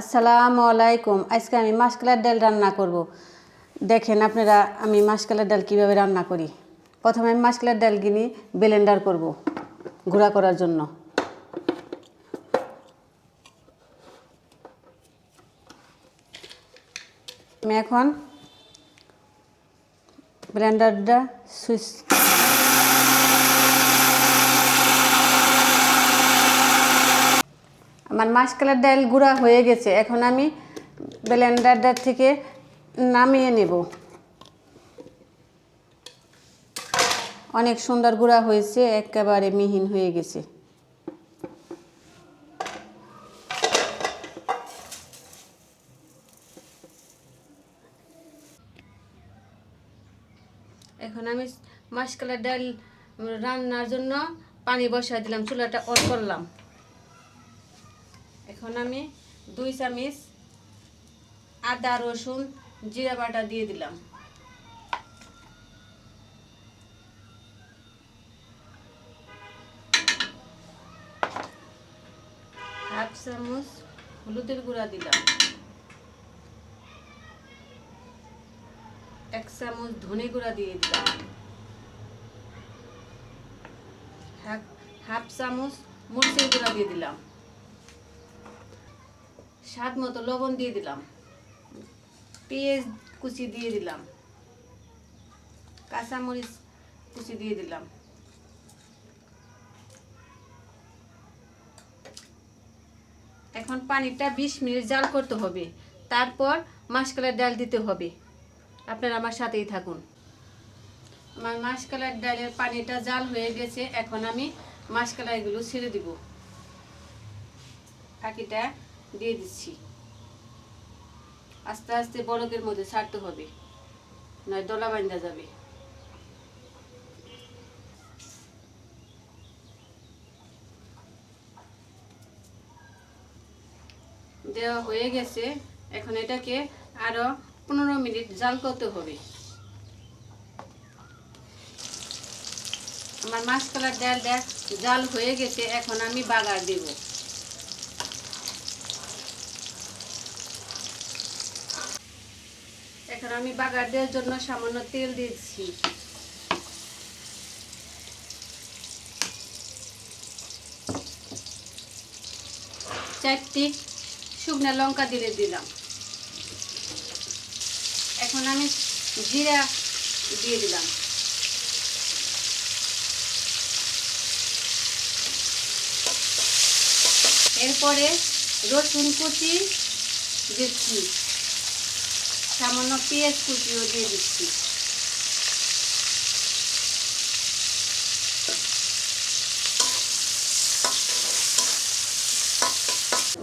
আসসালামু আলাইকুম। আজকে আমি মাসকালের ডাল রান্না করব। দেখেন আপনারা, আমি মাসকালের ডাল কীভাবে রান্না করি। প্রথমে আমি মাসকালের ডাল কিনি ব্লেন্ডার করব গুঁড়া করার জন্য। আমি এখন ব্লেন্ডারটা সুইচ আমার মাসকালের ডাল গুঁড়া হয়ে গেছে, এখন আমি ব্লেন্ডারটার থেকে নামিয়ে নেব। অনেক সুন্দর গুঁড়া হয়েছে, একেবারে মিহিন হয়ে গেছে। এখন আমি মাসকালের ডাল রান্নার জন্য পানি বসাই দিলাম, চুলাটা অন করলাম। এখন আমি দুই চামচ আদা, রসুন, জিরা বাটা দিয়ে দিলাম। হাফ চামচ হলুদের গুঁড়া দিলাম। এক চামচ ধনে গুঁড়া দিয়ে দিলাম। হাফ চামচ মরিচের গুঁড়া দিয়ে দিলাম। স্বাদ মতো লবণ দিয়ে দিলাম। পেঁয়াজ কুচি দিয়ে দিলাম। কাঁচামরিচ কুচি দিয়ে দিলাম। এখন পানিটা বিশ মিনিট জাল করতে হবে। তারপর মাসকালের ডাল দিতে হবে। আপনারা আমার সাথেই থাকুন। আমার মাসকালের ডালের পানিটা জাল হয়ে গেছে। এখন আমি মাসকালাইগুলো ছেড়ে দিব। ফাঁকিটা দিয়ে দিচ্ছি। আস্তে আস্তে বরকের মধ্যে ছাড়তে হবে, নয় দলা বান্ধা যাবে। দেওয়া হয়ে গেছে, এখন এটাকে আরও পনেরো মিনিট জাল করতে হবে। আমার মাছ মাছকলার ডালটা জাল হয়ে গেছে, এখন আমি বাগার দেবো। আমি বাগার দেওয়ার জন্য সামান্য তেল দিচ্ছি। চারটি শুকনো লঙ্কা দিলে দিলাম। এখন আমি জিরা দিয়ে দিলাম। এরপরে রসুন কুচি দিচ্ছি। সামান্য পেঁয়াজ কুচিও দিয়ে দিচ্ছি।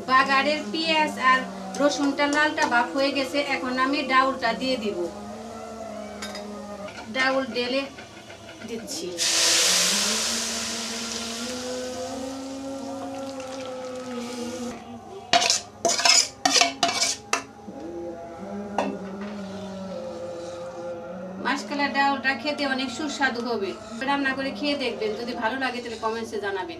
বাগারের পেঁয়াজ আর রসুনটা লালটা ভাপ হয়ে গেছে, এখন আমি ডাউলটা দিয়ে দিব। ডাউল ডেলে দিচ্ছি। ছোটবেলা ওটা খেতে অনেক সুস্বাদু হবে। রান্না করে খেয়ে দেখবেন, যদি ভালো লাগে তাহলে কমেন্টসে জানাবেন।